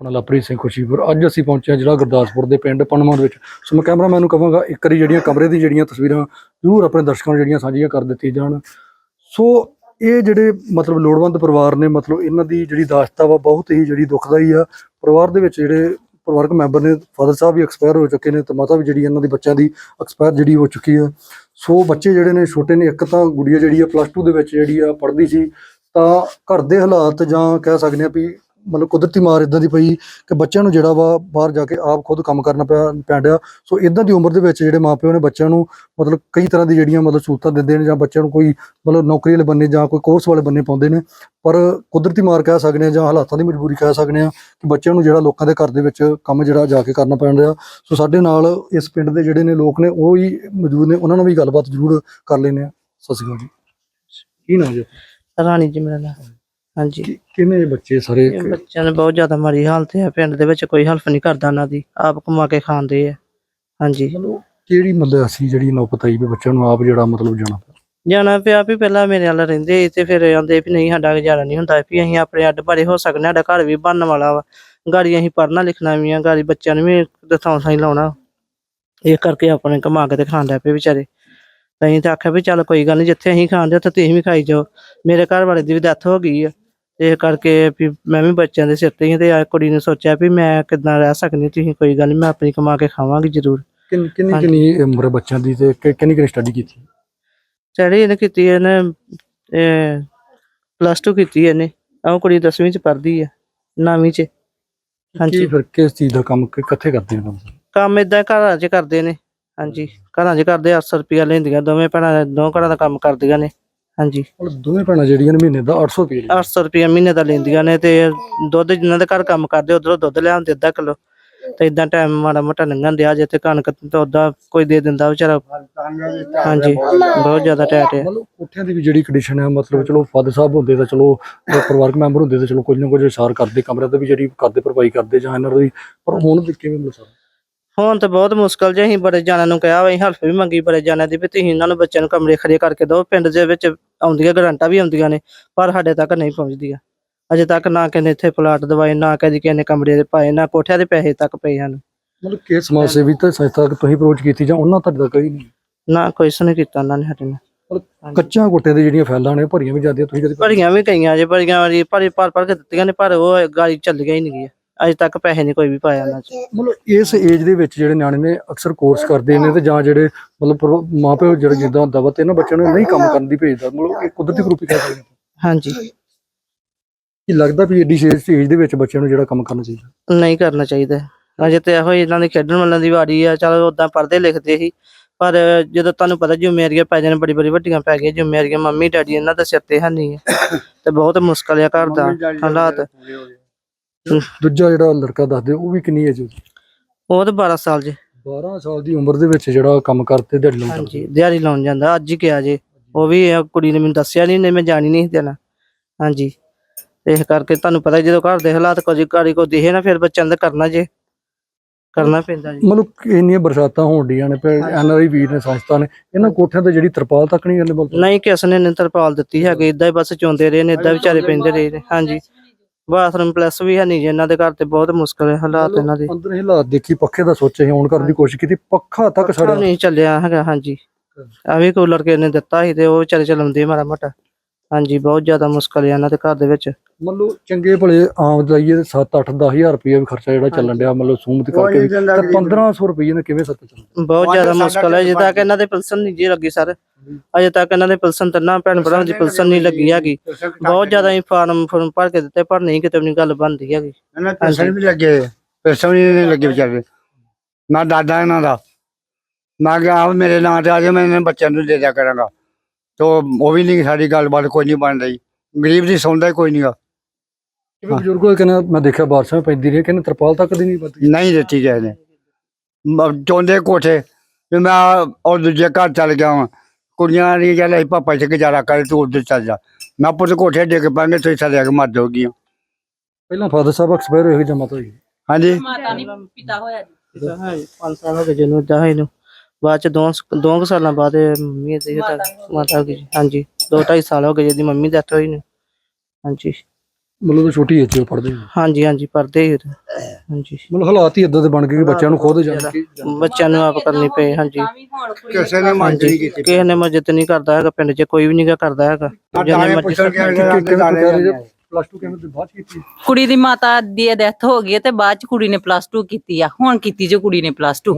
ਆਪਣਾ ਲਵਪ੍ਰੀਤ ਸਿੰਘ ਖੁਸ਼ੀਪੁਰ ਅੱਜ ਅਸੀਂ ਪਹੁੰਚੇ ਹਾਂ ਜਿਹੜਾ ਗੁਰਦਾਸਪੁਰ ਦੇ ਪਿੰਡ ਪਨਮਾ ਵਿੱਚ। ਸੋ ਮੈਂ ਕੈਮਰਾਮੈਨ ਨੂੰ ਕਹਾਂਗਾ, ਇੱਕ ਵਾਰੀ ਜਿਹੜੀਆਂ ਕਮਰੇ ਦੀ ਜਿਹੜੀਆਂ ਤਸਵੀਰਾਂ, ਜ਼ਰੂਰ ਆਪਣੇ ਦਰਸ਼ਕਾਂ ਨੂੰ ਜਿਹੜੀਆਂ ਸਾਂਝੀਆਂ ਕਰ ਦਿੱਤੀਆਂ ਜਾਣ। ਸੋ ਇਹ ਜਿਹੜੇ ਮਤਲਬ ਲੋੜਵੰਦ ਪਰਿਵਾਰ ਨੇ, ਮਤਲਬ ਇਹਨਾਂ ਦੀ ਜਿਹੜੀ ਦਾਸਤਾ ਵਾ ਬਹੁਤ ਹੀ ਜਿਹੜੀ ਦੁਖਦਾਈ ਆ। ਪਰਿਵਾਰ ਦੇ ਵਿੱਚ ਜਿਹੜੇ ਪਰਿਵਾਰਕ ਮੈਂਬਰ ਨੇ, ਫਾਦਰ ਸਾਹਿਬ ਵੀ ਐਕਸਪਾਇਰ ਹੋ ਚੁੱਕੇ ਨੇ ਤੇ ਮਾਤਾ ਵੀ ਜਿਹੜੀ ਇਹਨਾਂ ਦੀ ਬੱਚਿਆਂ ਦੀ ਐਕਸਪਾਇਰ ਜਿਹੜੀ ਹੋ ਚੁੱਕੀ ਆ। ਸੋ ਬੱਚੇ ਜਿਹੜੇ ਨੇ, ਛੋਟੇ ਨੇ, ਇੱਕ ਤਾਂ ਗੁੜੀਆ ਜਿਹੜੀ ਆ ਪਲੱਸ 2 ਦੇ ਵਿੱਚ ਜਿਹੜੀ ਆ, ਪੜ੍ਹਦੀ ਸੀ, ਤਾਂ ਘਰ ਦੇ ਹਾਲਾਤ ਜਾਂ ਕਹਿ ਸਕਦੇ ਆ ਵੀ ਮਤਲਬ ਕੁਦਰਤੀ ਮਾਰ ਇਦਾਂ ਦੀ ਪਈ ਕਿ ਬੱਚਿਆਂ ਨੂੰ ਜਿਹੜਾ ਵਾ ਬਾਹਰ ਜਾ ਕੇ ਆਪ ਖੁਦ ਕੰਮ ਕਰਨਾ ਪਿਆ ਪੈਂਦਿਆ ਸੋ ਇਦਾਂ ਦੀ ਉਮਰ ਦੇ ਵਿੱਚ ਜਿਹੜੇ ਮਾਪਿਓ ਨੇ ਬੱਚਿਆਂ ਨੂੰ ਮਤਲਬ ਕਈ ਤਰ੍ਹਾਂ ਦੀ ਜਿਹੜੀਆਂ ਮਤਲਬ ਸਹੂਲਤਾਂ ਦਿੰਦੇ ਨੇ ਜਾਂ ਬੱਚਿਆਂ ਨੂੰ ਕੋਈ ਮਤਲਬ ਨੌਕਰੀ ਵਾਲੇ ਬੰਨੇ ਜਾਂ ਕੋਈ ਕੋਰਸ ਵਾਲੇ ਬੰਨੇ ਪਾਉਂਦੇ ਨੇ, ਪਰ ਕੁਦਰਤੀ ਮਾਰ ਕਹਿ ਸਕਦੇ ਆ ਜਾਂ ਹਾਲਾਤਾਂ ਦੀ ਮਜਬੂਰੀ ਕਹਿ ਸਕਦੇ ਆ ਕਿ ਬੱਚਿਆਂ ਨੂੰ ਜਿਹੜਾ ਲੋਕਾਂ ਦੇ ਘਰ ਦੇ ਵਿੱਚ ਕੰਮ ਜਿਹੜਾ ਜਾ ਕੇ ਕਰਨਾ ਪੈਣ ਰਿਹਾ ਸੋ ਸਾਡੇ ਨਾਲ ਇਸ ਪਿੰਡ ਦੇ ਜਿਹੜੇ ਨੇ ਲੋਕ ਨੇ, ਉਹ ਹੀ ਮੌਜੂਦ ਨੇ, ਉਹਨਾਂ ਨਾਲ ਵੀ ਗੱਲਬਾਤ ਜ਼ਰੂਰ ਕਰ ਲੈਂਦੇ ਆ ਸਤਿ ਸ਼੍ਰੀ ਅਕਾਲ ਜੀ। ਕੀ ਨਾਮ ਜੀ? ਰਾਣੀ ਜੀ ਮੇਰਾ ਨਾਮ। ਹਾਂਜੀ। ਕਿਵੇਂ ਬੱਚੇ ਸਾਰੇ ਇਹ ਬੱਚਿਆਂ ਦੇ ਬਹੁਤ ਜ਼ਿਆਦਾ ਮਾੜੀ ਹਾਲਤ ਹੈ ਪਿੰਡ ਦੇ ਵਿੱਚ ਕੋਈ ਹੈਲਪ ਨਹੀਂ ਕਰਦਾ ਉਹਨਾਂ ਦੀ ਆਪ ਕਮਾ ਕੇ ਖਾਂਦੇ ਆ। ਹਾਂਜੀ। ਮਤਲਬ ਕਿਹੜੀ ਮਤਲਬ ਅਸੀਂ ਜਿਹੜੀ ਨੌਬਤ ਆਈ ਵੀ ਬੱਚਿਆਂ ਨੂੰ ਆਪ ਜਿਹੜਾ ਮਤਲਬ ਜਾਣਾ ਪਿਆ। ਜਾਣਾ ਪਿਆ ਵੀ ਪਹਿਲਾਂ ਮੇਰੇ ਨਾਲ ਰਹਿੰਦੇ ਸੀ ਤੇ ਫਿਰ ਆਂਦੇ ਵੀ ਨਹੀਂ ਸਾਡਾ ਗੁਜ਼ਾਰਾ ਨਹੀਂ ਹੁੰਦਾ ਵੀ ਅਸੀਂ ਆਪਣੇ ਅੱਡ ਬਾਰੇ ਹੋ ਸਕਦੇ ਹਾਂ, ਸਾਡਾ ਘਰ ਵੀ ਬਣਨ ਵਾਲਾ ਵਾ। ਗਾੜੀ ਅਸੀਂ ਪੜ੍ਹਨਾ ਲਿਖਣਾ ਵੀ ਆ ਗਾੜੀ ਬੱਚਿਆਂ ਨੂੰ ਵੀ ਦਥਾਂ ਸਾਈ ਲਾਉਣਾ। ਇਹ ਕਰਕੇ ਆਪਣੇ ਕਮਾ ਕੇ ਤੇ ਖਾਣ ਲੱਗ ਪਏ ਵਿਚਾਰੇ। ਤਾਂ ਅਸੀਂ ਤਾਂ ਆਖਿਆ ਵੀ ਚੱਲ ਕੋਈ ਗੱਲ ਨਹੀਂ ਜਿੱਥੇ ਅਸੀਂ ਖਾਂਦੇ ਉੱਥੇ ਤੁਸੀਂ ਵੀ ਖਾਈ ਜਾਓ। ਮੇਰੇ ਘਰ ਵਾਲੇ ਦੀ ਵੀ ਡੈਥ ਹੋ ਗਈ ਆ। ਇਹ ਕਰਕੇ ਵੀ ਮੈਂ ਵੀ ਬੱਚਿਆਂ ਦੇ ਸਿਰ ਤੇ ਹੀ ਤੇ ਆ ਕੁੜੀ ਨੇ ਸੋਚਿਆ ਵੀ ਮੈਂ ਕਿੱਦਾਂ ਰਹਿ ਸਕਦੀ ਤੁਸੀਂ ਕੋਈ ਗੱਲ ਨਹੀਂ ਮੈਂ ਆਪਣੀ ਕਮਾ ਕੇ ਖਾਵਾਂਗੀ ਜ਼ਰੂਰ। ਕਿੰਨੀ ਕਿੰਨੀ ਉਮਰ ਹੈ ਬੱਚਿਆਂ ਦੀ ਤੇ ਕਿ- ਕਿੰਨੀ ਕਿੰਨੀ ਸਟੱਡੀ ਕੀਤੀ? ਸਟੱਡੀ ਇਹਨੇ ਕੀਤੀ ਇਹਨੇ ਪਲੱਸ 2 ਕੀਤੀ ਇਹਨੇ ਆਹ ਕੁੜੀ 10ਵੀਂ ਚ ਪੜ੍ਹਦੀ ਆ ਨੌਵੀਂ ਚ। ਹਾਂਜੀ। ਕੀ ਫਿਰ ਕਿਸ ਚੀਜ਼ ਦਾ ਕੰਮ ਕਿ- ਕਿੱਥੇ ਕਰਦੇ ਨੇ ਕੰਮ? ਕੰਮ ਇਦਾਂ ਘਰਾਂ 'ਚ ਕਰਦੇ ਨੇ ਹਾਂਜੀ। ਘਰਾਂ 'ਚ ਕਰਦੇ 800 ਰੁਪਿਆ ਲੈਂਦੀਆਂ ਦੋਵੇਂ ਭੈਣਾਂ ਦੋ ਘਰਾਂ ਦਾ ਕੰਮ ਕਰਦੀਆਂ ਨੇ। ਹਾਂਜੀ। ਮਤਲਬ ਦੋਵੇਂ ਭੈਣਾਂ ਜਿਹੜੀਆਂ ਨੇ ਮਹੀਨੇ ਦਾ 800 ਰੁਪਏ 800 ਰੁਪਿਆ ਮਹੀਨੇ ਦਾ ਲੈਂਦੀਆਂ ਨੇ ਤੇ ਦੁੱਧ ਜਿਨ੍ਹਾਂ ਦੇ ਘਰ ਕੰਮ ਕਰਦੇ ਉਧਰੋਂ ਦੁੱਧ ਲਿਆਉਂਦੇ ਅੱਧਾ ਕਿਲੋ। ਤੇ ਇਦਾਂ ਟਾਈਮ ਮਾੜਾ ਮੋਟਾ ਲੰਘਣ ਦਿਆ ਜੇ ਤੇ ਕਣਕ ਤਾਂ ਉਦਾਂ ਕੋਈ ਦੇ ਦਿੰਦਾ ਵਿਚਾਰਾ। ਹਾਂਜੀ ਬਹੁਤ ਜ਼ਿਆਦਾ ਟੈਟ ਹੈ ਮਤਲਬ ਕੋਠਿਆਂ ਦੀ ਵੀ ਜਿਹੜੀ ਕੰਡੀਸ਼ਨ ਹੈ ਮਤਲਬ ਚਲੋ ਫਾਦਰ ਸਾਹਿਬ ਹੁੰਦੇ ਤਾਂ ਚਲੋ ਪਰਿਵਾਰਕ ਮੈਂਬਰ ਹੁੰਦੇ ਤਾਂ ਚਲੋ ਕੁਝ ਨਾ ਕੁਝ ਇਸ਼ਾਰ ਕਰਦੇ ਕਮਰਿਆਂ ਤੇ ਵੀ ਜਿਹੜੀ ਕਰਦੇ ਭਰਪਾਈ ਕਰਦੇ ਜਾਂ ਇਹਨਾਂ ਦੀ। ਪਰ ਹੁਣ ਵੀ ਕਿਵੇਂ ਮਿਲ ਸਕਦਾ? ਹੁਣ ਤਾਂ ਬਹੁਤ ਮੁਸ਼ਕਲ ਜੇ ਅਸੀਂ ਬੜੇ ਜਾਣਿਆਂ ਨੂੰ ਕਿਹਾ ਵਾ ਅਸੀਂ ਹਲਫ ਵੀ ਮੰਗੀ ਬੜੇ ਜਾਣਿਆਂ ਦੀ ਵੀ ਤੁਸੀਂ ਇਹਨਾਂ ਨੂੰ ਬੱਚਿਆਂ ਨੂੰ ਕਮਰੇ ਖੜੇ ਕਰਕੇ ਦਿਓ ਪਿੰਡ ਦੇ ਵਿੱਚ ਆਉਂਦੀਆਂ ਗਰੰਟਾਂ ਵੀ ਆਉਂਦੀਆਂ ਨੇ ਪਰ ਸਾਡੇ ਤੱਕ ਨਹੀਂ ਪਹੁੰਚਦੀਆਂ। ਅਜੇ ਤੱਕ ਨਾ ਕਿਸੇ ਨੇ ਇੱਥੇ ਪਲਾਟ ਦਵਾਏ ਨਾ ਕਦੀ ਕਿਸੇ ਨੇ ਕਮਰੇ ਦੇ ਪਾਏ ਨਾ ਕੋਠਿਆਂ ਦੇ ਪੈਸੇ ਤੱਕ ਪਏ ਹਨ। ਮਤਲਬ ਕਿ ਸਮਾਜ ਸੇਵੀ ਤਾਂ ਸੰਸਥਾ ਤੱਕ ਤੁਸੀਂ ਅਪਰੋਚ ਕੀਤੀ ਜਾਂ ਉਹਨਾਂ ਤੱਕ ਤਾਂ ਕੋਈ ਨਹੀਂ? ਨਾ ਕੋਈ ਸੁਣ ਕੀਤਾ ਉਹਨਾਂ ਨੇ ਸਾਡੇ ਨਾਲ। ਮਤਲਬ ਕੱਚਾ ਕੋਟੇ ਦੀ ਜਿਹੜੀਆਂ ਫੈਲਾਂ ਨੇ ਭਰੀਆਂ ਵੀ ਜਾਂਦੀਆਂ ਤੁਸੀਂ ਕਦੇ ਭਰੀਆਂ ਵੀ ਗਈਆਂ ਜੇ ਭਰੀਆਂ ਵਾਰੀ ਭਰੀ ਭਰ ਭਰ ਕੇ ਦਿੱਤੀਆਂ ਨੇ ਪਰ ਉਹ ਗਾੜੀ ਚੱਲ ਗਈ ਨਹੀਂ ਗਈ। ਅਜੇ ਤੱਕ ਪੈਸੇ ਨਹੀਂ ਕੋਈ ਵੀ ਪਾਇਆ ਉਹਨਾਂ ਚ। ਮਤਲਬ ਇਸ ਏਜ ਦੇ ਵਿੱਚ ਜਿਹੜੇ ਨਿਆਣੇ ਨੇ ਅਕਸਰ ਕੋਰਸ ਕਰਦੇ ਨੇ ਤੇ ਜਾਂ ਜਿਹੜੇ ਮਤਲਬ ਪਰਿਵਾ- ਜਿਹੜੇ ਜਿੱਦਾਂ ਹੁੰਦਾ ਵਾ ਤੇ ਇਹਨਾਂ ਬੱਚਿਆਂ ਨੂੰ ਨਹੀਂ ਕੰਮ ਕਰਨ ਦੀ ਭੇਜਦਾ ਮਤਲਬ ਇਹ ਕੁਦਰਤੀ ਰੂਪ ਹੀ ਕਹਿ ਸਕਦੇ ਹਾਂ ਹਾਂਜੀ। ਕੀ ਲੱਗਦਾ ਵੀ ਏਡੀ ਏਜ ਦੇ ਵਿੱਚ ਬੱਚਿਆਂ ਨੂੰ ਜਿਹੜਾ ਕੰਮ ਕਰਨਾ ਚਾਹੀਦਾ? ਨਹੀਂ ਕਰਨਾ ਚਾਹੀਦਾ। ਅਜੇ ਤੇ ਇਹੋ ਹੀ ਇਹਨਾਂ ਦੀ ਖੇਡਣ ਵਾਲਿਆਂ ਦੀ ਵਾਰੀ ਆ। ਚਲ ਉਦਾਂ ਪੜ੍ਹਦੇ ਲਿਖਦੇ ਸੀ। ਪਰ ਜਦੋਂ ਤੁਹਾਨੂੰ ਪਤਾ ਜ਼ਿੰਮੇਵਾਰੀਆਂ ਪੈ ਜਾਣ ਬੜੀ ਬੜੀ ਵੱਡੀਆਂ ਪੈ ਗਈਆਂ ਜ਼ਿੰਮੇਵਾਰੀਆਂ ਮੰਮੀ ਡੈਡੀ ਇਹਨਾਂ ਦਾ ਸਿਰ ਤੇ ਹੈ ਨਹੀਂ ਹੈ ਤੇ ਬਹੁਤ ਮੁਸ਼ਕਲ ਆ ਘਰ ਦਾ ਹਾਲਾਤ। ਦੂਜਾ ਜਿਹੜਾ ਲੜਕਾ ਦੱਸਦੇ ਉਹ ਵੀ ਕਿੰਨੀ ਏਜ ਉਹ ਤਾਂ 12 ਸਾਲ ਜੇ। 12 ਸਾਲ ਦੀ ਉਮਰ ਦੇ ਵਿੱਚ ਜਿਹੜਾ ਕੰਮ ਕਰਤੇ ਦਿਹਾੜੀ ਲਾਉਂਦਾ ਹਾਂਜੀ ਦਿਹਾੜੀ ਲਾਉਣ ਜਾਂਦਾ ਅੱਜ ਹੀ ਗਿਆ ਜੇ। ਉਹ ਵੀ ਇਹ ਕੁੜੀ ਨੇ ਮੈਨੂੰ ਦੱਸਿਆ ਨਹੀਂ ਨਹੀਂ ਮੈਂ ਜਾਣੀ ਨਹੀਂ ਸੀ ਦੇਣਾ ਹਾਂਜੀ। ਇਸ ਕਰਕੇ ਤੁਹਾਨੂੰ ਪਤਾ ਜਦੋਂ ਘਰ ਦੇ ਹਾਲਾਤ ਕੁਝ ਘਰ ਕੋ ਦਿਖੇ ਨਾ ਫਿਰ ਬੱਚਿਆਂ ਦਾ ਕਰਨਾ ਜੇ। ਕਰਨਾ ਪੈਂਦਾ ਜੀ। ਮਤਲਬ ਇੰਨੀਆਂ ਬਰਸਾਤਾਂ ਹੋਣ ਡੀਆਂ ਨੇ ਫਿਰ ਐਨਆਰਆਈ ਵੀਰ ਨੇ ਸੰਸਥਾ ਨੇ ਇਹਨਾਂ ਕੋਠਿਆਂ ਤੇ ਜਿਹੜੀ ਤਰਪਾਲ ਤੱਕ ਨਹੀਂ ਅਵੇਲੇਬਲ? ਨਹੀਂ ਕਿਸ ਨੇ ਨੀ ਤਰਪਾਲ ਦਿੱਤੀ ਹੈਗੀ ਇਦਾਂ ਹੀ ਬਸ ਚੋਂਦੇ ਰਹੇ ਨੇ ਇਦਾਂ ਵਿਚਾਰੇ ਪੈਂਦੇ ਰਹੇ ਨੇ। ਹਾਂਜੀ। ਬਾਥਰੂਮ ਪਲੱਸ ਵੀ ਹੈ ਨਹੀਂ ਜੀ ਇਹਨਾਂ ਦੇ ਘਰ ਤੇ ਬਹੁਤ ਮੁਸ਼ਕਲ ਹੈ ਹਾਲਾਤ ਇਹਨਾਂ ਦੇ। ਅੰਦਰ ਹਾਲਾਤ ਦੇਖੀ ਪੱਖੇ ਦਾ ਸੋਚੇ ਔਨ ਕਰਨ ਦੀ ਕੋਸ਼ਿਸ਼ ਕੀਤੀ ਪੱਖਾ ਤੱਕ ਪੱਖਾ ਸੜਿਆ। ਨਹੀਂ ਚੱਲਿਆ ਹੈਗਾ ਹਾਂਜੀ। ਆ ਵੀ ਕੂਲਰ ਕੇ ਨੇ ਦਿੱਤਾ ਸੀ ਤੇ ਉਹ ਵਿਚਾਰੇ ਚਲਾਉਂਦੇ ਮਾੜਾ ਮੋਟਾ। ਹਾਂਜੀ ਬਹੁਤ ਜ਼ਿਆਦਾ ਮੁਸ਼ਕਲ ਹੈ ਇਹਨਾਂ ਦੇ ਘਰ ਦੇ ਵਿੱਚ। ਮਤਲਬ ਚੰਗੇ ਭਲੇ ਆਮ ਜਾਈਏ 7 8 10000 ਰੁਪਏ ਵੀ ਖਰਚਾ ਜਿਹੜਾ ਚੱਲਣ ਡਿਆ ਮਤਲਬ ਸੂਮਤ ਕਰਕੇ ਵੀ, ਤਾਂ 1500 ਰੁਪਏ ਨੇ ਕਿਵੇਂ ਸੱਤ ਚੱਲਦਾ ਬਹੁਤ ਜ਼ਿਆਦਾ ਮੁਸ਼ਕਲ ਹੈ ਜਿੱਦਾਂ ਤੱਕ ਇਹਨਾਂ ਦੇ ਪਿਲਸਨ ਨਹੀਂ ਜੀ ਲੱਗੀ ਸਰ। ਅਜੇ ਤੱਕ ਇਹਨਾਂ ਦੇ ਪਿਲਸਨ ਤੇ ਨਾ ਭੈਣ ਭਰਾਵਾਂ ਦੀ ਪਿਲਸਨ ਨਹੀਂ ਲੱਗੀ ਹੈਗੀ। ਬਹੁਤ ਜ਼ਿਆਦਾ ਹੀ। ਫਾਰਮ ਫਾਰਮ ਭਰ ਕੇ ਦਿੱਤੇ ਪਰ ਨਹੀਂ ਕਿਤੇ ਵੀ ਗੱਲ ਬਣਦੀ ਹੈਗੀ। ਇਹਨਾਂ ਪੈਸੇ ਵੀ ਲੱਗੇ। ਪੈਸੇ ਵੀ ਨਹੀਂ ਲੱਗੇ ਵਿਚਾਰੇ। ਨਾ ਦਾਦਾ ਇਹਨਾਂ ਦਾ। ਮੈਂ ਕਿਹਾ ਮੇਰੇ ਨਾਂ ਤੇ ਆ ਜਾ ਮੈਂ ਇਹਨਾਂ ਬੱਚਿਆਂ ਨੂੰ ਦੇ ਦਿਆ ਕਰਾਂਗਾ। ਤੋ ਉਹ ਵੀ ਨਹੀਂ ਸਾਡੀ ਗੱਲਬਾਤ ਕੋਈ ਨਹੀਂ ਬਣ ਰਹੀ। ਗਰੀਬ ਦੀ ਸੁਣਦਾ ਹੀ ਕੋਈ ਨਹੀਂਗਾ ਕਿਵੇਂ ਬਜ਼ੁਰਗੋ ਕਹਿੰਦਾ ਮੈਂ ਦੇਖਿਆ ਬਾਰਿਸ਼ਾਂ ਪੈਂਦੀ ਰਹੀ ਕਹਿੰਦੇ ਤਰਪਾਲ ਤੱਕ ਦੀ ਨਹੀਂ ਪਤੀ ਨਹੀਂ ਦਿੱਤੀ ਗਏ ਨੇ। ਮ- ਚਾਹੁੰਦੇ ਕੋਠੇ ਵੀ ਮੈਂ ਉਹ ਦੂਜੇ ਘਰ ਚੱਲ ਗਿਆ ਵਾਂ। ਕੁੜੀਆਂ ਦੀ ਚੱਲ ਅਸੀਂ ਪਾਪਾ ਚ ਗੁਜ਼ਾਰਾ ਕਰ ਤੂੰ ਉਧਰ ਚੱਲ ਜਾ। ਮੈਂ ਪੁੱਤ ਕੋਠੇ ਡਿੱਗ ਪਾਂਗੇ ਤੁਸੀਂ ਆ ਕੇ ਮਰ ਜਾਓਗੀ ਪਹਿਲਾਂ ਫਾਦਰ ਸਾਹਿਬ ਐਕਸਪਾਇਰ ਹੋਏ ਜਮਾ ਤੋਂ ਹੀ। ਹਾਂਜੀ। ਮਾਤਾ ਨਹੀਂ ਪਿਤਾ ਹੋਇਆ ਜੀ। ਹਾਂ 5 ਸਾਲ ਹੋ ਗਏ ਜਿਹਨੂੰ ਹੋਏ ਨੂੰ ਬਾਅਦ ਚ ਦੋ ਦੋ ਕੁ ਸਾਲਾਂ ਬਾਅਦ ਇਹ ਮੰਮੀ ਦੀ ਮਾਤਾ ਮਾਤਾ ਹੋ ਗਈ ਜੀ। ਹਾਂਜੀ ਦੋ ਢਾਈ ਸਾਲ ਹੋ ਗਏ ਜਿਹਦੀ ਮੰਮੀ ਦੀ ਡੈਥ ਹੋਈ ਨੂੰ। ਹਾਂਜੀ। ਮਤਲਬ ਛੋਟੀ ਏਜ 'ਚ ਪੜਦੇ ਹਾਂਜੀ ਹਾਂਜੀ ਪੜਦੇ ਹੀ ਹਾਂਜੀ। ਮਤਲਬ ਹਾਲਾਤ ਹੀ ਇਦਾਂ ਦੇ ਬਣ ਗਏ ਕਿ ਬੱਚਿਆਂ ਨੂੰ ਖੁਦ ਜਾਣ ਕੇ ਬੱਚਿਆਂ ਨੂੰ ਆਪ ਕਰਨੀ ਪਏ ਹਾਂਜੀ। ਤਾਂ ਕਿਸੇ ਨੇ ਨਹੀਂ ਕੀਤੀ। ਕਿਸੇ ਨੇ ਮਦਦ ਨਹੀਂ ਕਰਦਾ ਹੈਗਾ ਪਿੰਡ 'ਚ ਕੋਈ ਵੀ ਨਹੀਂ ਕਰਦਾ ਹੈਗਾ। ਜਿੰਨੇ ਦਾਣੇ ਮਰਜ਼ੀ ਪੁੱਛਣ ਕੇ ਕਿ- ਕਿ- ਦਾਣੇ ਕਿ- ਪਲੱਸ 2 ਕਿਵੇਂ ਤੇ ਬਾਅਦ 'ਚ ਕੀਤੀ? ਕੁੜੀ ਦੀ ਮਾਤਾ ਦੀ ਡੈਥ ਹੋ ਗਈ ਹੈ ਤੇ ਬਾਅਦ ਚ ਕੁੜੀ ਨੇ ਪਲੱਸ 2 ਕੀਤੀ ਆ। ਹੁਣ ਕੀਤੀ ਜੋ ਕੁੜੀ ਨੇ ਪਲੱਸ 2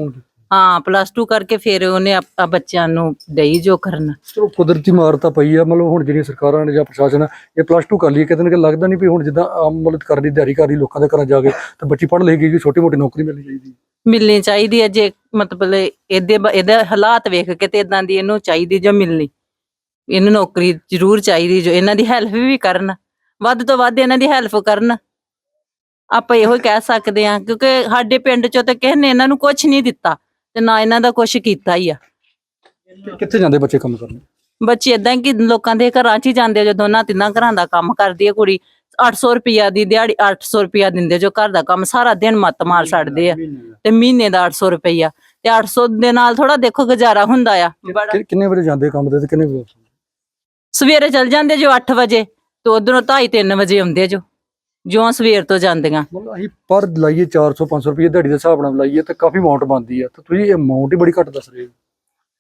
ਹਾਂ ਪਲੱਸ 2 ਕਰਕੇ ਫਿਰ ਉਹਨੇ ਆਪ- ਆ ਬੱਚਿਆਂ ਨੂੰ ਦਈ ਜੋ ਕਰਨ। ਚਲੋ ਕੁਦਰਤੀ ਮਾਰ ਤਾਂ ਪਈ ਆ ਮਤਲਬ ਹੁਣ ਜਿਹੜੀਆਂ ਸਰਕਾਰਾਂ ਨੇ ਜਾਂ ਪ੍ਰਸ਼ਾਸਨ ਆ ਇਹ ਪਲੱਸ 2 ਕਰ ਲਈ ਕਿਤੇ ਨਾ ਕਿਤੇ ਲੱਗਦਾ ਨਹੀਂ ਵੀ ਹੁਣ ਜਿੱਦਾਂ ਆਮ ਮਤਲਬ ਕਰਨ ਦੀ ਦਿਹਾੜੀ ਕਰ ਰਹੀ ਲੋਕਾਂ ਦੇ ਘਰਾਂ ਜਾ ਕੇ ਤਾਂ ਬੱਚੀ ਪੜ੍ਹ ਲੇਗੀ ਕਿ ਛੋਟੀ ਮੋਟੀ ਨੌਕਰੀ ਮਿਲਣੀ ਚਾਹੀਦੀ ਮਿਲਣੀ ਚਾਹੀਦੀ ਹੈ ਜੇ ਮਤਲਬ ਇਹਦੇ ਬ- ਇਹਦੇ ਹਾਲਾਤ ਵੇਖ ਕੇ ਤੇ ਇਦਾਂ ਦੀ ਇਹਨੂੰ ਚਾਹੀਦੀ ਜੋ ਮਿਲਣੀ। ਇਹਨੂੰ ਨੌਕਰੀ ਜ਼ਰੂਰ ਚਾਹੀਦੀ ਜੋ ਇਹਨਾਂ ਦੀ ਹੈਲਪ ਵੀ ਕਰਨ ਵੱਧ ਤੋਂ ਵੱਧ ਇਹਨਾਂ ਦੀ ਹੈਲਪ ਕਰਨ। ਆਪਾਂ ਇਹੋ ਹੀ ਕਹਿ ਸਕਦੇ ਹਾਂ ਕਿਉਂਕਿ ਸਾਡੇ ਪਿੰਡ ਚੋਂ ਤਾਂ ਕਿਸੇ ਨੇ ਇਹਨਾਂ ਨੂੰ ਕੁਝ ਨਹੀਂ ਦਿੱਤਾ। ਤੇ ਨਾ ਇਹਨਾਂ ਦਾ ਕੁਝ ਕੀਤਾ ਹੀ ਆ। ਕਿ- ਕਿੱਥੇ ਜਾਂਦੇ ਬੱਚੇ ਕੰਮ ਕਰਨ? ਬੱਚੇ ਇਦਾਂ ਕਿ ਲੋਕਾਂ ਦੇ ਘਰਾਂ 'ਚ ਹੀ ਜਾਂਦੇ ਆ, ਜੋ ਦੋਨਾਂ ਤਿੰਨਾਂ ਘਰਾਂ ਦਾ ਕੰਮ ਕਰਦੀ ਹੈ ਕੁੜੀ 800 ਰੁਪਿਆ ਦੀ ਦਿਹਾੜੀ 800 ਰੁਪਿਆ ਦਿੰਦੇ ਜੋ ਘਰ ਦਾ ਕੰਮ ਸਾਰਾ ਦਿਨ ਮੱਤ ਮਾਰ ਛੱਡਦੇ ਆ। ਤੇ ਮਹੀਨੇ ਦਾ 800 ਰੁਪਿਆ ਤੇ 800 ਦੇ ਨਾਲ ਥੋੜਾ ਦੇਖੋ ਗੁਜ਼ਾਰਾ ਹੁੰਦਾ ਆ ਕਿ- ਕਿੰਨੇ ਵਜੇ ਜਾਂਦੇ ਕੰਮ ਤੇ ਤੇ ਕਿੰਨੇ ਵਜੇ? ਸਵੇਰੇ ਚਲ ਜਾਂਦੇ ਜੋ 8 ਵਜੇ ਤੇ ਉਧਰੋਂ 2:30 3 ਵਜੇ ਆਉਂਦੇ ਜੋ। ਜਿਉਂ ਸਵੇਰ ਤੋਂ ਜਾਂਦੀਆਂ। ਮਤਲਬ ਅਸੀਂ ਪਰ ਲਾਈਏ 400 500 ਰੁਪਏ ਦਿਹਾੜੀ ਦੇ ਹਿਸਾਬ ਨਾਲ ਲਾਈਏ ਤਾਂ ਕਾਫੀ ਅਮਾਉਂਟ ਬਣਦੀ ਆ। ਤਾਂ ਤੁਸੀਂ ਇਹ ਅਮਾਉਂਟ ਹੀ ਬੜੀ ਘੱਟ ਦੱਸ ਰਹੇ ਹੋ।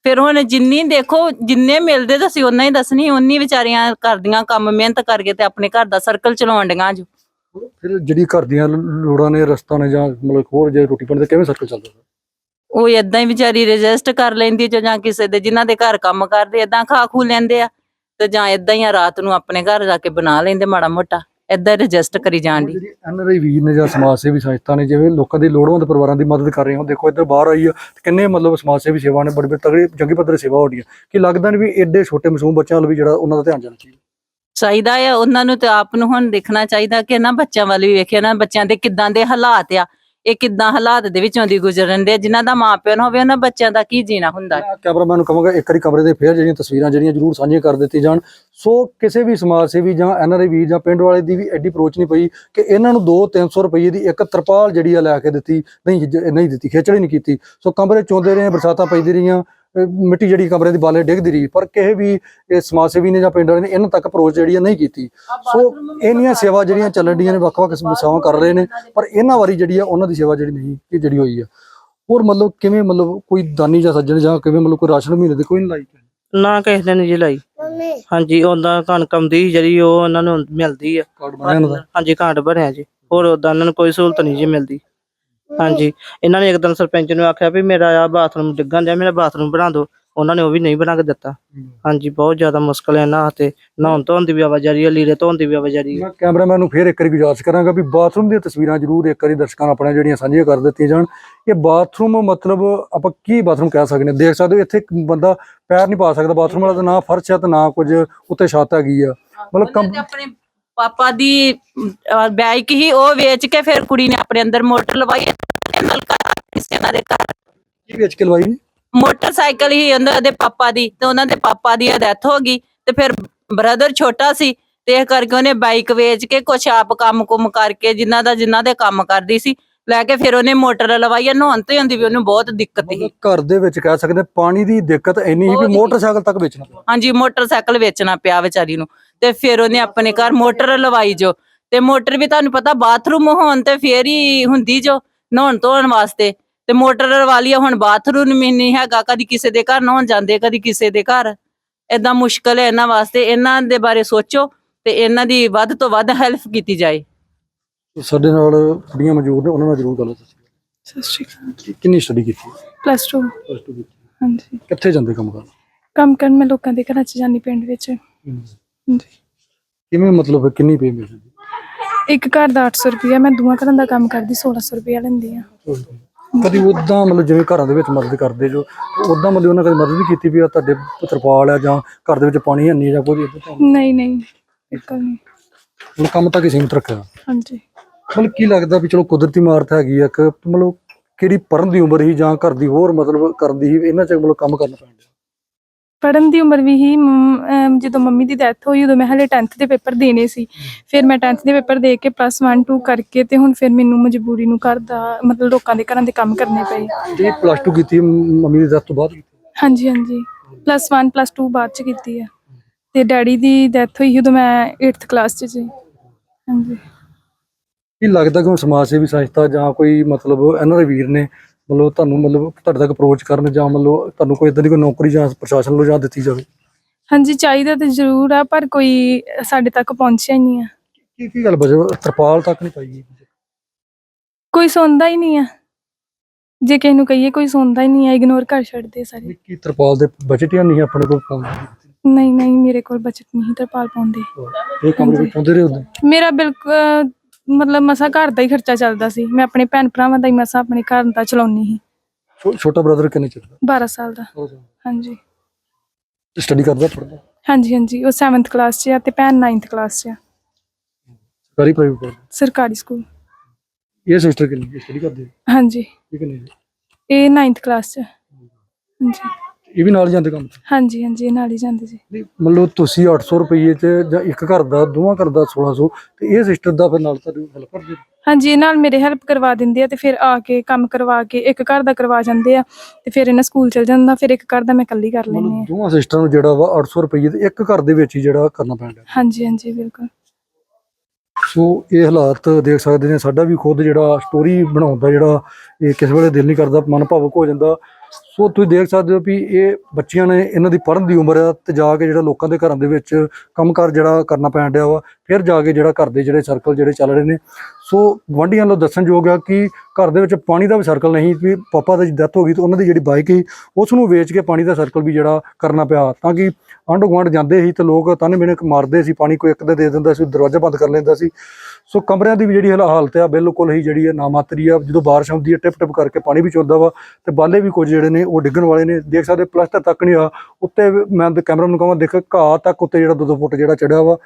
ਫਿਰ ਹੁਣ ਜਿੰਨੀ ਦੇਖੋ ਜਿੰਨੇ ਮਿਲਦੇ ਤਾਂ ਅਸੀਂ ਉਹਨਾਂ ਹੀ ਦੱਸਣੀ ਉਨੀ ਵਿਚਾਰੀਆਂ ਕਰਦੀਆਂ ਕੰਮ ਮਿਹਨਤ ਕਰਕੇ ਤੇ ਆਪਣੇ ਘਰ ਦਾ ਸਰਕਲ ਚਲਾਉਣ ਡੀਆਂ ਜੋ ਫਿਰ ਜਿਹੜੀ ਘਰ ਦੀਆਂ ਲੋੜਾਂ ਨੇ ਰਸਤਾ ਨੇ ਜਾਂ ਮਤਲਬ ਹੋਰ ਜੇ ਰੋਟੀ ਪਾਣੀ ਦਾ ਕਿਵੇਂ ਸਰਕਲ ਚੱਲਦਾ ਉਹ ਏਦਾਂ ਹੀ ਵਿਚਾਰੀ ਰਜਿਸਟ ਕਰ ਲੈਂਦੀ ਜੋ ਜਾਂ ਕਿਸੇ ਦੇ ਜਿਨ੍ਹਾਂ ਦੇ ਘਰ ਕੰਮ ਕਰਦੇ ਏਦਾਂ ਖਾ ਖੂ ਲੈਂਦੇ ਆ। ਤੇ ਜਾਂ ਏਦਾਂ ਹੀ ਆ ਰਾਤ ਨੂੰ ਆਪਣੇ ਘਰ ਜਾ ਕੇ ਬਣਾ ਲੈਂਦੇ ਮਾੜਾ ਮੋਟਾ। ਏਦਾਂ ਰਜਿਸਟ ਕਰੀ ਜਾਣ ਦੀ ਜਿਹੜੀ ਐਨਆਰਆਈ ਵੀਰ ਨੇ ਜਾਂ ਸਮਾਜ ਸੇਵੀ ਸੰਸਥਾ ਨੇ ਜਿਵੇਂ ਲੋਕਾਂ ਦੀ ਲੋੜਵੰਦ ਪਰਿਵਾਰਾਂ ਦੀ ਮਦਦ ਕਰ ਰਹੇ ਹੋ ਦੇਖੋ ਇੱਧਰ ਬਾਹਰ ਆਈ ਆ ਤੇ ਕਿੰਨੇ ਮਤਲਬ ਸਮਾਜ ਸੇਵੀ ਸੇਵਾ ਨੇ ਬੜੇ ਬੜੇ ਤਗੜੇ ਜੰਗੀ ਪੱਧਰ ਸੇਵਾ ਹੋ ਰਹੀ ਹੈ ਕਿ ਲੱਗਦਾ ਨਹੀਂ ਵੀ ਐਡੇ ਛੋਟੇ ਮਾਸੂਮ ਬੱਚਿਆਂ ਵੱਲ ਵੀ ਜਿਹੜਾ ਉਹਨਾਂ ਦਾ ਧਿਆਨ ਜਾਣਾ ਚਾਹੀਦਾ? ਚਾਹੀਦਾ ਆ ਉਹਨਾਂ ਨੂੰ ਤੇ ਆਪ ਨੂੰ ਹੁਣ ਦੇਖਣਾ ਚਾਹੀਦਾ ਕਿ ਨਾ ਬੱਚਿਆਂ ਵੱਲ ਵੀ ਵੇਖਿਆ ਨਾ ਬੱਚਿਆਂ ਦੇ ਕਿੱਦਾਂ ਦੇ ਹਾਲਾਤ ਆ। ਇਹ ਕਿੱਦਾਂ ਹਾਲਾਤ ਦੇ ਵਿੱਚੋਂ ਦੀ ਗੁਜ਼ਰਨ ਦੇ, ਜਿਨ੍ਹਾਂ ਦਾ ਮਾਪਿਓ ਨਾ ਹੋਵੇ, ਉਹਨਾਂ ਬੱਚਿਆਂ ਦਾ ਕੀ ਜੀਣਾ ਹੁੰਦਾ? ਮੈਂ ਕੈਮਰਾਮੈਨ ਨੂੰ ਕਹਾਂਗਾ, ਇੱਕ ਵਾਰੀ ਕਮਰੇ ਦੇ ਫੇਰ ਜਿਹੜੀਆਂ ਤਸਵੀਰਾਂ ਜਿਹੜੀਆਂ ਜ਼ਰੂਰ ਸਾਂਝੀਆਂ ਕਰ ਦਿੱਤੀ ਜਾਣ। ਸੋ ਕਿਸੇ ਵੀ ਸਮਾਜ ਸੇਵੀ ਜਾਂ ਐਨਆਰਆਈ ਵੀਰ ਜਾਂ ਪਿੰਡ ਵਾਲੇ ਦੀ ਵੀ ਐਡੀ ਅਪਰੋਚ ਨਹੀਂ ਪਈ ਕਿ ਇਹਨਾਂ ਨੂੰ 2-300 ਰੁਪਏ ਦੀ ਇੱਕ ਤਰਪਾਲ ਜਿਹੜੀ ਆ ਲੈ ਕੇ ਦਿੱਤੀ, ਨਹੀਂ ਜ- ਨਹੀਂ ਦਿੱਤੀ ਖੇਚੜੀ ਨਹੀਂ ਕੀਤੀ। ਸੋ ਕਮਰੇ ਚੋਂਦੇ ਰਹੇ, ਬਰਸਾਤਾਂ ਪੈਂਦੀ ਰਹੀਆਂ ਮਿੱਟੀ ਜਿਹੜੀ ਕਮਰੇ ਦੀ ਬਾਲੇ ਡਿੱਗਦੀ ਰਹੀ ਪਰ ਕਿਸੇ ਵੀ ਇਹ ਸਮਾਜ ਸੇਵੀ ਨੇ ਜਾਂ ਪਿੰਡ ਵਾਲੇ ਨੇ ਇਹਨਾਂ ਤੱਕ ਅਪਰੋਚ ਜਿਹੜੀ ਨਹੀਂ ਕੀਤੀ। ਸੋ ਇੰਨੀਆਂ ਸੇਵਾ ਜਿਹੜੀਆਂ ਚੱਲਣ ਡੀਆਂ ਨੇ ਵੱਖ-ਵੱਖ ਸੇਵਾਵਾਂ ਕਰ ਰਹੇ ਨੇ ਪਰ ਇਹਨਾਂ ਵਾਰੀ ਜਿਹੜੀ ਆ ਉਹਨਾਂ ਦੀ ਸੇਵਾ ਜਿਹੜੀ ਨਹੀਂ ਇਹ ਜਿਹੜੀ ਹੋਈ ਆ। ਹੋਰ ਮਤਲਬ ਕਿਵੇਂ ਮਤਲਬ ਕੋਈ ਦਾਨੀ ਜਾਂ ਸੱਜਣ ਜਾਂ ਕਿਵੇਂ ਮਤਲਬ ਕੋਈ ਰਾਸ਼ਨ ਮਹੀਨੇ ਦੇ ਕੋਈ ਨਹੀਂ ਲਾਈ ਨਾ? ਕਿਸੇ ਨੇ ਨਹੀਂ ਜੀ ਲਾਈ। ਹਾਂਜੀ ਉਹਦਾ ਕਣਕ ਆਉਂਦੀ ਜਿਹੜੀ ਉਹ ਉਹਨਾਂ ਨੂੰ ਮਿਲਦੀ ਆ। ਹਾਂਜੀ ਕਾਰਡ ਬਣਿਆ ਜੀ। ਹੋਰ ਉਹਨਾਂ ਨੂੰ ਕੋਈ ਸਹੂਲਤ ਨਹੀਂ ਜੀ ਮਿਲਦੀ। ਹਾਂਜੀ। ਇਹਨਾਂ ਨੇ ਇੱਕ ਦਿਨ ਸਰਪੰਚ ਨੂੰ ਆਖਿਆ ਵੀ ਮੇਰਾ ਆ ਬਾਥਰੂਮ ਡਿੱਗਣ ਡਿਆ ਮੇਰਾ ਬਾਥਰੂਮ ਬਣਾ ਦਿਓ। ਉਹਨਾਂ ਨੇ ਉਹ ਵੀ ਨਹੀਂ ਬਣਾ ਕੇ ਦਿੱਤਾ। ਹਾਂਜੀ ਬਹੁਤ ਜ਼ਿਆਦਾ ਮੁਸ਼ਕਲ ਹੈ ਇਹਨਾਂ ਵਾਸਤੇ। ਨਹਾਉਣ ਧੋਣ ਦੀ ਵੀ ਆਵਾਜਾਰੀ ਹੈ ਲੀੜੇ ਧੋਣ ਦੀ ਵੀ ਆਵਾਜਾਰੀ ਹੈ। ਮੈਂ ਕੈਮਰਾਮੈਨ ਨੂੰ ਫੇਰ ਇੱਕ ਵਾਰੀ ਗੁਜ਼ਾਰਿਸ਼ ਕਰਾਂਗਾ ਵੀ ਬਾਥਰੂਮ ਦੀਆਂ ਤਸਵੀਰਾਂ ਜ਼ਰੂਰ ਇੱਕ ਵਾਰੀ ਦਰਸ਼ਕਾਂ ਨਾਲ ਆਪਣੀਆਂ ਜਿਹੜੀਆਂ ਸਾਂਝੀਆਂ ਕਰ ਦਿੱਤੀਆਂ ਜਾਣ। ਇਹ ਬਾਥਰੂਮ ਮਤਲਬ ਆਪਾਂ ਕੀ ਬਾਥਰੂਮ ਕਹਿ ਸਕਦੇ ਹਾਂ? ਦੇਖ ਸਕਦੇ ਹੋ ਇੱਥੇ ਇੱਕ ਬੰਦਾ ਪੈਰ ਨਹੀਂ ਪਾ ਸਕਦਾ। ਬਾਥਰੂਮ ਵਾਲਾ ਤਾਂ ਨਾ ਫਰਸ਼ ਹੈ ਤੇ ਨਾ ਕੁਝ ਉੱਤੇ ਛੱਤ ਹੈਗੀ ਆ। ਮਤਲਬ ਤੇ ਆਪਣੇ ਪਾਪਾ ਦੀ ਬਾਈਕ ਹੀ ਉਹ ਵੇਚ ਕੇ ਫਿਰ ਕੁੜੀ ਨੇ ਆਪਣੇ ਅੰਦਰ ਮੋਟਰ ਲਵਾਈ ਨਲਕਾ ਕਿਸੇ ਨਾਲ ਦੇ ਘਰ। ਕੀ ਵੇਚ ਕੇ ਲਵਾਈ ਨਹੀਂ ਮੋਟਰਸਾਈਕਲ ਹੀ ਉਹਨਾਂ ਦੇ ਪਾਪਾ ਦੀ ਤੇ ਉਹਨਾਂ ਦੇ ਪਾਪਾ ਦੀ ਡੈਥ ਹੋ ਗਈ ਤੇ ਫਿਰ ਬ੍ਰਦਰ ਛੋਟਾ ਸੀ ਤੇ ਇਹ ਕਰਕੇ ਉਹਨੇ ਬਾਈਕ ਵੇਚ ਕੇ ਕੁਛ ਆਪ ਕੰਮ ਕੁਮ ਕਰਕੇ ਜਿਨ੍ਹਾਂ ਦਾ ਜਿਨ੍ਹਾਂ ਦੇ ਕੰਮ ਕਰਦੀ ਸੀ ਲੈ ਕੇ ਫਿਰ ਉਹਨੇ ਮੋਟਰ ਲਵਾਈ ਨਹਾਉਣ ਤੇ ਹੁੰਦੀ ਵੀ ਉਹਨੂੰ ਬਹੁਤ ਦਿੱਕਤ ਸੀ। ਘਰ ਦੇ ਵਿੱਚ ਕਹਿ ਸਕਦੇ ਪਾਣੀ ਦੀ ਦਿੱਕਤ ਇੰਨੀ ਸੀ ਵੀ। ਮੋਟਰਸਾਈਕਲ ਤੱਕ ਵੇਚਣਾ ਹਾਂਜੀ ਮੋਟਰਸਾਈਕਲ ਵੇਚਣਾ ਪਿਆ ਵਿਚਾਰੀ ਨੂੰ। ਤੇ ਫਿਰ ਉਹਨੇ ਆਪਣੇ ਘਰ ਮੋਟਰ ਲਵਾਈ ਜੋ। ਤੇ ਮੋਟਰ ਵੀ ਤੁਹਾਨੂੰ ਪਤਾ ਬਾਥਰੂਮ ਹੋਣ ਤੇ ਫੇਰ ਹੀ ਹੁੰਦੀ ਜੋ ਨਹਾਉਣ ਧੋਣ ਵਾਸਤੇ। ਤੇ ਮੋਟਰ ਲਵਾ ਲਈ ਹੁਣ ਬਾਥਰੂਮ ਵੀ ਨਹੀਂ ਹੈਗਾ ਕਦੀ ਕਿਸੇ ਦੇ ਘਰ ਨਹਾਉਣ ਜਾਂਦੇ ਕਦੀ ਕਿਸੇ ਦੇ ਘਰ। ਏਦਾਂ ਮੁਸ਼ਕਲ ਹੈ ਇਹਨਾਂ ਵਾਸਤੇ ਇਹਨਾਂ ਦੇ ਬਾਰੇ ਸੋਚੋ ਤੇ ਇਹਨਾਂ ਦੀ ਵੱਧ ਤੋਂ ਵੱਧ ਹੈਲਪ ਕੀਤੀ ਜਾਏ। ਸਾਡੇ ਨਾਲ ਕੁੜੀਆਂ ਮੌਜੂਦ ਨੇ ਉਹਨਾਂ ਨਾਲ ਜ਼ਰੂਰ ਗੱਲ ਦੱਸੀ ਸਤਿ ਸ਼੍ਰੀ ਅਕਾਲ। ਕਿ- ਕਿੰਨੀ ਸਟੱਡੀ ਕੀਤੀ? ਪਲੱਸ 2 ਪਲੱਸ ਟੂ ਕੀਤੀ। ਹਾਂਜੀ। ਕਿੱਥੇ ਜਾਂਦੇ ਕੰਮ ਕਰਨ? ਕੰਮ ਕਰਨ ਮੈਂ ਲੋਕਾਂ ਦੇ ਘਰਾਂ 'ਚ ਜਾਂਦੀ ਪਿੰਡ ਵਿੱਚ। ਹਾਂਜੀ ਕਿਵੇਂ ਮਤਲਬ ਕਿੰਨੀ ਪੇ ਮਿਲਦੀ ਇੱਕ ਘਰ ਦਾ 800 ਰੁਪਇਆ ਮੈਂ ਦੂਆਂ ਘਰਾਂ ਦਾ ਕੰਮ ਕਰਦੀ 1600 ਰੁਪਇਆ ਲੈਂਦੀ ਆ ਕਦੀ ਉਦਾਂ ਮਤਲਬ ਜਿਵੇਂ ਘਰਾਂ ਦੇ ਵਿੱਚ ਮਦਦ ਕਰਦੇ ਜੋ ਉਦਾਂ ਮਤਲਬ ਉਹਨਾਂ ਕਦੀ ਮਦਦ ਨਹੀਂ ਕੀਤੀ ਵੀ ਆ ਤੁਹਾਡੇ ਤਰਪਾਲ ਆ ਜਾਂ ਘਰ ਦੇ ਵਿੱਚ ਪਾਣੀ ਹੈ ਨਹੀਂ ਜਾਂ ਕੋਈ ਨਹੀਂ ਨਹੀਂ ਬਿਲਕੁਲ ਨਹੀਂ ਹੁਣ ਕੰਮ ਤਾਂ ਕਿਸੇ ਸੀਮਤ ਰੱਖਿਆ। ਹਾਂਜੀ। ਮਤਲਬ ਕੀ ਲੱਗਦਾ ਵੀ ਚਲੋ ਕੁਦਰਤੀ ਮਾਰਤ ਹੈਗੀ ਆ ਕਿ ਮਤਲਬ ਕਿਹੜੀ ਪੜਨ ਦੀ ਉਮਰ ਹੀ ਜਾਂ ਘਰ ਦੀ ਹੋਰ ਮਤਲਬ ਕਰਨ ਦੀ ਸੀ ਇਹਨਾਂ ਚ ਮਤਲਬ ਕੰਮ ਕਰਨਾ ਪੈਂਦਾ ਪੜਨ ਦੀ ਉਮਰ ਵੀ ਹੀ ਮੰਮ- ਜਦੋਂ ਮੰਮੀ ਦੀ ਡੈਥ ਹੋਈ ਉਦੋਂ ਮੈਂ ਹਲੇ 10th ਦੇ ਪੇਪਰ ਦੇਣੇ ਸੀ। ਫਿਰ ਮੈਂ 10th ਦੇ ਪੇਪਰ ਦੇ ਕੇ ਪਲੱਸ 1 2 ਕਰਕੇ ਤੇ ਹੁਣ ਫਿਰ ਮੈਨੂੰ ਮਜਬੂਰੀ ਨੂੰ ਘਰ ਦਾ ਮਤਲਬ ਲੋਕਾਂ ਦੇ ਘਰਾਂ ਦੇ ਕੰਮ ਕਰਨੇ ਪਏ। ਜੇ ਪਲੱਸ 2 ਕੀਤੀ ਮ- ਮੰਮੀ ਦੀ death ਤੋਂ ਬਾਅਦ ਕੀਤੀ? ਹਾਂਜੀ ਹਾਂਜੀ। ਪਲੱਸ 1 ਪਲੱਸ 2 ਬਾਅਦ ਚ ਕੀਤੀ ਆ। ਤੇ ਡੈਡੀ ਦੀ ਡੈਥ ਹੋਈ ਸੀ ਉਦੋਂ ਮੈਂ 8th ਕਲਾਸ ਚ ਸੀ। ਹਾਂਜੀ। ਕੀ ਲੱਗਦਾ ਕਿ ਸਮਾਜ ਸੇਵੀ ਸੰਸਥਾ ਜਾਂ ਕੋਈ ਮਤਲਬ ਇਹਨਾਂ ਦੇ ਵੀਰ ਨੇ ਮਤਲਬ ਤੁਹਾਨੂੰ ਮਤਲਬ ਤੁਹਾਡੇ ਤੱਕ ਅਪਰੋਚ ਕਰਨ ਜਾਂ ਮਤਲਬ ਤੁਹਾਨੂੰ ਕੋਈ ਇਦਾਂ ਦੀ ਕੋਈ ਨੌਕਰੀ ਜਾਂ ਪ੍ਰਸ਼ਾਸਨ ਵੱਲੋਂ ਜਾਂ ਦਿੱਤੀ ਜਾਵੇ? ਹਾਂਜੀ ਚਾਹੀਦਾ ਤੇ ਜ਼ਰੂਰ ਆ ਪਰ ਕੋਈ ਸਾਡੇ ਤੱਕ ਪਹੁੰਚਿਆ ਹੀ ਨਹੀਂ ਆ। ਕੀ ਕੀ ਗੱਲ ਬਜੇ? ਤਰਪਾਲ ਤੱਕ ਨਹੀਂ ਪਾਈ ਗਈ ਕੋਈ ਸੁਣਦਾ ਹੀ ਨਹੀਂ ਆ। ਜੇ ਕਿਸੇ ਨੂੰ ਕਹੀਏ ਕੋਈ ਸੁਣਦਾ ਹੀ ਨਹੀਂ ਆ ਇਗਨੋਰ ਕਰ ਛੱਡਦੇ ਸਾਰੇ। ਕੀ ਤਰਪਾਲ ਦੇ ਬਜਟ ਹੀ ਨਹੀਂ ਆਪਣੇ ਕੋਲ ਪਾਉਂਦੇ? ਨਹੀਂ ਨਹੀਂ ਮੇਰੇ ਕੋਲ ਬਚਤ ਨਹੀਂ ਤਰਪਾਲ ਪਾਉਂਦੇ। ਇਹ ਕਮਰੇ ਵਿੱਚ ਆਉਂਦੇ ਰਹੇ ਹੁੰਦੇ ਮੇਰਾ ਬਿਲਕੁਲ ਮਤਲਬ ਮਸਾ ਘਰ ਦਾ ਹੀ ਖਰਚਾ ਚੱਲਦਾ ਸੀ। ਮੈਂ ਆਪਣੇ ਭੈਣ ਭਰਾਵਾਂ ਦਾ ਹੀ ਮਸਾ ਆਪਣੇ ਘਰ ਦਾ ਚਲਾਉਣੀ ਸੀ। ਛੋ- ਛੋਟਾ ਬ੍ਰਦਰ ਕਿੰਨੇ ਚਿਰ 12 ਸਾਲ ਦਾ। ਹਾਂਜੀ। ਸਟੱਡੀ ਕਰਦਾ ਪੜਦਾ ਹਾਂਜੀ ਹਾਂਜੀ। ਉਹ 7th ਕਲਾਸ 'ਚ ਆ ਤੇ ਭੈਣ 9th ਕਲਾਸ 'ਚ ਆ। ਸਰਕਾਰੀ ਪ੍ਰਾਈਵੇਟ ਸਰਕਾਰੀ ਸਕੂਲ ਇਹ ਸਿਸਟਰ ਕਿੰਨੀ ਸਟੱਡੀ ਕਰਦੇ? ਹਾਂਜੀ। ਇਹ ਕਿੰਨੇ? ਇਹ 9th ਕਲਾਸ 'ਚ ਆ। ਹਾਂਜੀ। ਇਹ ਵੀ ਨਾਲ ਜਾਂਦੇ ਕੰਮ ਤੇ? ਹਾਂਜੀ ਹਾਂਜੀ ਇਹ ਨਾਲ ਹੀ ਜਾਂਦੇ ਜੀ। ਨਹੀਂ, ਮਤਲਬ ਤੁਸੀਂ 800 ਰੁਪਏ ਚ ਜਾਂ ਇੱਕ ਘਰ ਦਾ ਦੋਵਾਂ ਘਰ ਦਾ 1600 ਤੇ ਇਹ ਸਿਸਟਰ ਦਾ ਫਿਰ ਨਾਲ ਤੁਹਾਨੂੰ ਹੈਲਪ ਕਰਦੇ ਹਾਂਜੀ ਇਹ ਨਾਲ ਮੇਰੇ ਹੈਲਪ ਕਰਵਾ ਦਿੰਦੇ ਆ ਤੇ ਫਿਰ ਆ ਕੇ ਕੰਮ ਕਰਵਾ ਕੇ ਇੱਕ ਘਰ ਦਾ ਕਰਵਾ ਜਾਂਦੇ ਆ ਤੇ ਫਿਰ ਇਹਨਾਂ ਸਕੂਲ ਚਲ ਜਾਂਦਾ ਫਿਰ ਇੱਕ ਘਰ ਦਾ ਮੈਂ ਇਕੱਲੀ ਕਰ ਲੈਂਦੀ ਮਤਲਬ ਆ ਦੋਵਾਂ ਸਿਸਟਰਾਂ ਨੂੰ ਜਿਹੜਾ ਵਾ 800 ਰੁਪਏ ਤੇ ਇੱਕ ਘਰ ਦੇ ਵਿੱਚ ਹੀ ਜਿਹੜਾ ਕਰਨਾ ਪੈਂਦਾ। ਹਾਂਜੀ ਹਾਂਜੀ ਬਿਲਕੁਲ। ਸੋ ਇਹ ਹਾਲਾਤ ਦੇਖ ਸਕਦੇ ਨੇ ਸਾਡਾ ਵੀ ਖੁਦ ਜਿਹੜਾ ਸਟੋਰੀ ਬਣਾਉਣ ਦਾ ਜਿਹੜਾ ਇਹ ਕਿਸੇ ਵੇਲੇ ਦਿਲ ਨਹੀਂ ਕਰਦਾ ਮਨ ਭਾਵੁਕ ਹੋ ਜਾਂਦਾ। ਸੋ ਤੁਸੀਂ ਦੇਖ ਸਕਦੇ ਹੋ ਵੀ ਇਹ ਬੱਚੀਆਂ ਨੇ ਇਹਨਾਂ ਦੀ ਪੜ੍ਹਨ ਦੀ ਉਮਰ ਆ ਤੇ ਜਾ ਕੇ ਜਿਹੜਾ ਲੋਕਾਂ ਦੇ ਘਰਾਂ ਦੇ ਵਿੱਚ ਕੰਮਕਾਰ ਜਿਹੜਾ ਕਰਨਾ ਪੈਣ ਡਿਆ ਵਾ, ਫਿਰ ਜਾ ਕੇ ਜਿਹੜਾ ਘਰ ਦੇ ਜਿਹੜੇ ਸਰਕਲ ਜਿਹੜੇ ਚੱਲ ਰਹੇ ਨੇ। ਸੋ ਗੁਆਂਢੀਆਂ ਨੂੰ ਦੱਸਣਯੋਗ ਆ ਕਿ ਘਰ ਦੇ ਵਿੱਚ ਪਾਣੀ ਦਾ ਵੀ ਸਰਕਲ ਨਹੀਂ, ਵੀ ਪਾਪਾ ਦੀ ਡੈਥ ਹੋ ਗਈ ਤੇ ਉਹਨਾਂ ਦੀ ਜਿਹੜੀ ਬਾਈਕ ਸੀ, ਉਸ ਨੂੰ ਵੇਚ ਕੇ ਪਾਣੀ ਦਾ ਸਰਕਲ ਵੀ ਜਿਹੜਾ ਕਰਨਾ ਪਿਆ, ਤਾਂ ਕਿ ਆਂਢ ਗੁਆਂਢ ਜਾਂਦੇ ਸੀ ਤੇ ਲੋਕ ਤਾਨੇ ਮੇਨੇ ਮਾਰਦੇ ਸੀ, ਪਾਣੀ ਕੋਈ ਇੱਕ ਦੇ ਦੇ ਦਿੰਦਾ ਸੀ, ਦਰਵਾਜ਼ਾ ਬੰਦ ਕਰ ਲੈਂਦਾ ਸੀ। ਸੋ ਕਮਰਿਆਂ ਦੀ ਵੀ ਜਿਹੜੀ ਹਾਲ- ਹਾਲਤ ਆ, ਬਿਲਕੁਲ ਹੀ ਜਿਹੜੀ ਹੈ ਨਾ ਮਾਤਰੀ ਆ, ਜਦੋਂ ਬਾਰਿਸ਼ ਆਉਂਦੀ ਹੈ ਟਿਪ ਟਿਪ ਕਰਕੇ ਪਾਣੀ ਵੀ ਚੋਂਦਾ ਵਾ ਤੇ ਬਾਲੇ ਵੀ ਕੁਝ ਜਿਹੜੇ ਨੇ ਉਹ ਡਿੱਗਣ ਵਾਲੇ ਨੇ, ਦੇਖ ਸਕਦੇ ਪਲਸਟਰ ਤੱਕ ਨਹੀਂ ਆ। ਉੱਤੇ ਵੀ ਮੈਂ ਕੈਮਰਾ ਨੂੰ ਕਹਾਂ ਦੇਖ, ਘਾਹ ਤੱਕ ਉੱਤੇ ਜਿਹੜਾ 2-2 ਫੁੱਟ ਜਿਹੜਾ ਚੜਿਆ ਵਾ।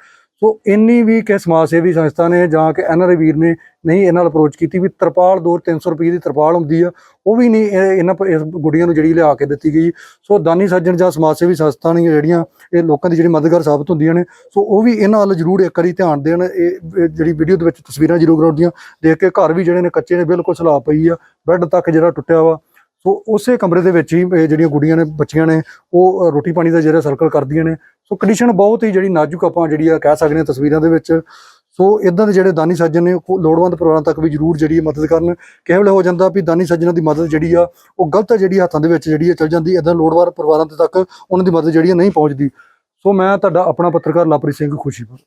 ਸੋ ਇੰਨੀ ਵੀ ਕਿ ਸਮਾਜ ਸੇਵੀ ਸੰਸਥਾ ਨੇ ਜਾਂ ਕਿ ਐਨਆਰਆਈ ਵੀਰ ਨੇ ਨਹੀਂ ਇਹਨਾਂ ਨਾਲ ਅਪਰੋਚ ਕੀਤੀ ਵੀ ਤਰਪਾਲ 2-300 ਰੁਪਏ ਦੀ ਤਰਪਾਲ ਹੁੰਦੀ ਆ। ਉਹ ਵੀ ਨਹੀਂ ਇਹ- ਇਹਨਾਂ ਪ- ਇਸ ਗੁੱਡੀਆਂ ਨੂੰ ਜਿਹੜੀ ਲਿਆ ਕੇ ਦਿੱਤੀ ਗਈ। ਸੋ ਦਾਨੀ ਸੱਜਣ ਜਾਂ ਸਮਾਜ ਸੇਵੀ ਸੰਸਥਾ ਨੇ ਜਿਹੜੀਆਂ ਇਹ ਲੋਕਾਂ ਦੀ ਜਿਹੜੀ ਮਦਦਗਾਰ ਸਾਬਤ ਹੁੰਦੀਆਂ ਨੇ, ਸੋ ਉਹ ਵੀ ਇਹਨਾਂ ਵੱਲ ਜ਼ਰੂਰ ਇੱਕ ਵਾਰੀ ਧਿਆਨ ਦੇਣ। ਇਹ ਜਿਹੜੀ ਵੀਡੀਓ ਦੇ ਵਿੱਚ ਤਸਵੀਰਾਂ ਜ਼ਰੂਰ ਆਉਂਦੀਆਂ ਦੇਖ ਕੇ ਘਰ ਵੀ ਜਿਹੜੇ ਨੇ ਕੱਚੇ ਨੇ, ਬਿਲਕੁਲ ਸਲਾਹ ਪਈ ਆ। ਬੈੱਡ ਤੱਕ ਜਿਹੜਾ ਟੁੱਟਿਆ ਵਾ। ਸੋ ਉਸੇ ਕਮਰੇ ਦੇ ਵਿੱਚ ਹੀ ਇਹ ਜਿਹੜੀਆਂ ਗੁੱਡੀਆਂ ਨੇ, ਬੱਚੀਆਂ ਨੇ, ਉਹ ਰੋਟੀ ਪਾਣੀ ਦਾ ਜਿਹੜਾ ਸਰਕਲ ਕਰਦੀਆਂ ਨੇ। ਸੋ ਕੰਡੀਸ਼ਨ ਬਹੁਤ ਹੀ ਜਿਹੜੀ ਨਾਜ਼ੁਕ ਆਪਾਂ ਜਿਹੜੀ ਆ ਕਹਿ ਸਕਦੇ ਹਾਂ ਤਸਵੀਰਾਂ ਦੇ ਵਿੱਚ। ਸੋ ਇਦਾਂ ਦੇ ਜਿਹੜੇ ਦਾਨੀ ਸੱਜਣ ਨੇ, ਉਹ ਲੋੜਵੰਦ ਪਰਿਵਾਰਾਂ ਤੱਕ ਵੀ ਜ਼ਰੂਰ ਜਿਹੜੀ ਮਦਦ ਕਰਨ। ਕਿਸੇ ਵੇਲੇ ਹੋ ਜਾਂਦਾ ਵੀ ਦਾਨੀ ਸੱਜਣਾਂ ਦੀ ਮਦਦ ਜਿਹੜੀ ਆ, ਉਹ ਗਲਤ ਜਿਹੜੀ ਹੱਥਾਂ ਦੇ ਵਿੱਚ ਜਿਹੜੀ ਆ ਚਲ ਜਾਂਦੀ ਇਦਾਂ ਲੋੜਵੰਦ ਪਰਿਵਾਰਾਂ ਦੇ ਤੱਕ ਉਹਨਾਂ ਦੀ ਮਦਦ ਜਿਹੜੀ ਆ ਨਹੀਂ ਪਹੁੰਚਦੀ। ਸੋ ਮੈਂ ਤੁਹਾਡਾ ਆਪਣਾ ਪੱਤਰਕਾਰ ਲਵਪ੍ਰੀਤ ਸਿੰਘ ਖੁਸ਼ੀਪੁਰ